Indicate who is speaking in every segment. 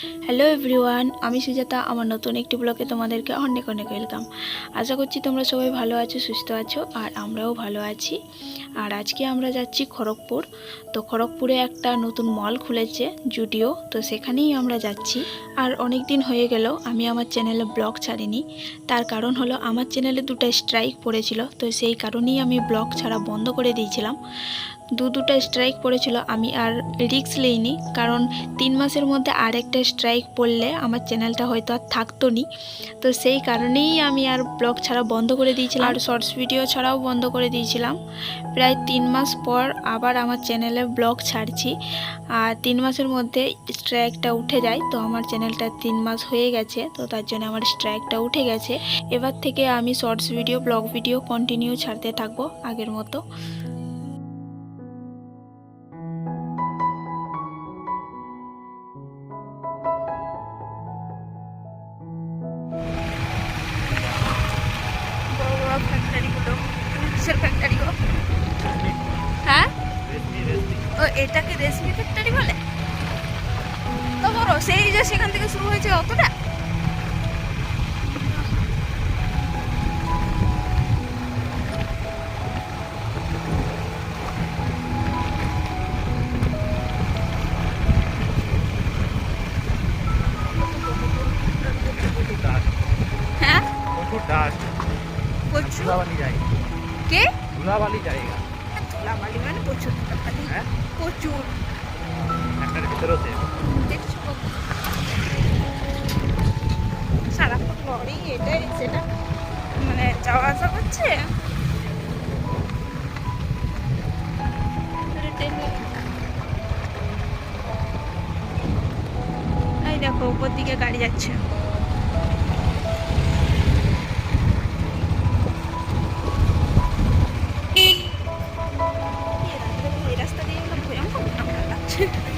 Speaker 1: Hello everyone আমি সুজাতা, আমার নতুন একটি ব্লগে তোমাদেরকে অনেক অনেক ওয়েলকাম আশা করছি তোমরা সবাই ভালো আছো, সুস্থ আছো, আর আমরাও ভালো আছি। আর আজকে আমরা যাচ্ছি খড়গপুর। তো খড়গপুরে একটা নতুন মল খুলেছে জুডিও তো সেখানেই আমরা যাচ্ছি। আর অনেক দিন হয়ে গেল, আমি আমার চ্যানেলে ব্লগ ছাড়িনি। তার কারণ হলো, আমার চ্যানেলে দুটো স্ট্রাইক পড়েছিল। তো সেই কারণেই আমি ব্লগ ছাড়া বন্ধ করে দিয়েছিলাম। দু দুটো স্ট্রাইক পড়েছিল, আমি আর রিক্স লইনি কারণ তিন মাসের মধ্যে আরেকটা স্ট্রাইক পড়লে আমার চ্যানেলটা হয়তো আর থাকতো নি। তো সেই কারণেই আমি আর ব্লগ ছাড়া বন্ধ করে দিয়েছিলাম, আর শর্টস ভিডিও ছাড়াও বন্ধ করে দিয়েছিলাম। প্রায় তিন মাস পর আবার আমার চ্যানেলে ব্লগ ছাড়ছি, আর তিন মাসের মধ্যে স্ট্রাইকটা উঠে যায়, তো আমার চ্যানেলটা তিন মাস হয়ে গেছে, তো তার জন্য আমার স্ট্রাইকটা উঠে গেছে। এবার থেকে আমি shorts video vlog video continue ছাড়তে থাকব আগের মতো। বড় ফ্যাক্টরিগুলো কিসের ফ্যাক্টরি গো হ্যাঁ? ও, এটাকে রেশমি ফ্যাক্টরি বলে? তো বড় সেই যে সেখান থেকে শুরু হয়েছে অতটা?
Speaker 2: ধুলাবালি জায়গা।
Speaker 1: কে?
Speaker 2: ধুলাবালি জায়গা।
Speaker 1: ধুলাবালি মানে প্রচুর।
Speaker 2: হ্যাঁ?
Speaker 1: প্রচুর।
Speaker 2: একটার?
Speaker 1: সারাক্ষণ লরি এটাই সেটা। মানে যাওয়া আসা করছে? দেখো উপর দিকে গাড়ি যাচ্ছে। Yeah.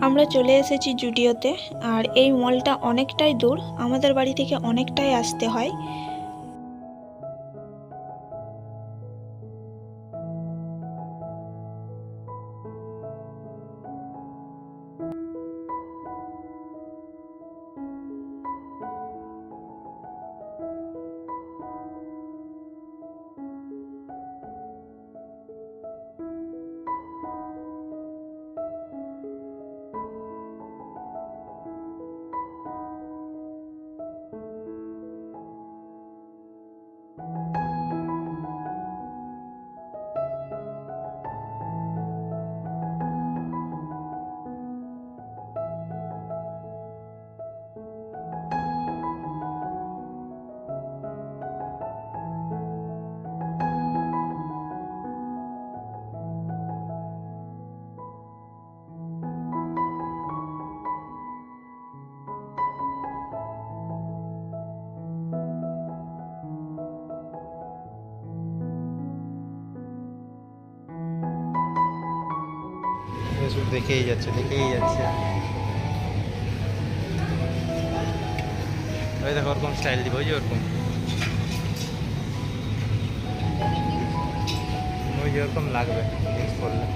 Speaker 1: আমরা চলে এসেছি জুডিওতে, আর এই মলটা অনেকটাই দূর, আমাদের বাড়ি থেকে অনেকটাই আসতে হয়।
Speaker 2: শুধু দেখেই যাচ্ছে দেখেই যাচ্ছে। ওই দেখো, ওরকম স্টাইল দিব ওই যে ওরকম। ওই যে ওরকম লাগবে জিন্স পরলে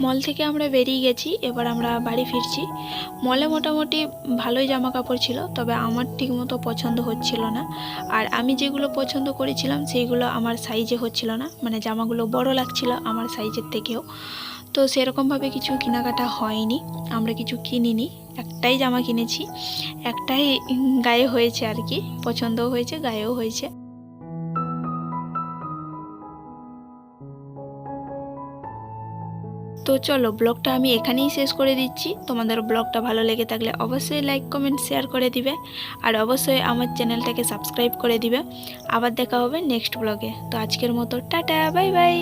Speaker 1: মল থেকে আমরা বেরিয়ে গেছি, এবার আমরা বাড়ি ফিরছি। মলে মোটামুটি ভালোই জামা কাপড় ছিল, তবে আমার ঠিকমতো পছন্দ হচ্ছিল না। আর আমি যেগুলো পছন্দ করেছিলাম, সেইগুলো আমার সাইজে হচ্ছিল না। মানে জামাগুলো বড় লাগছিল আমার সাইজের থেকেও। তো সেরকমভাবে কিছু কেনাকাটা হয়নি, আমরা কিছু কিনিনি। একটাই জামা কিনেছি, একটাই গায়ে হয়েছে আর কি, পছন্দও হয়েছে, গায়েও হয়েছে। তো চলো ব্লগটা আমি এখানেই শেষ করে দিচ্ছি। তোমাদের ব্লগটা ভালো লেগে থাকলে অবশ্যই লাইক কমেন্ট শেয়ার করে দিবে। আর অবশ্যই আমার চ্যানেলটাকে সাবস্ক্রাইব করে দিবে। আবার দেখা হবে নেক্সট ব্লগে তো আজকের মতো, টাটা বাই বাই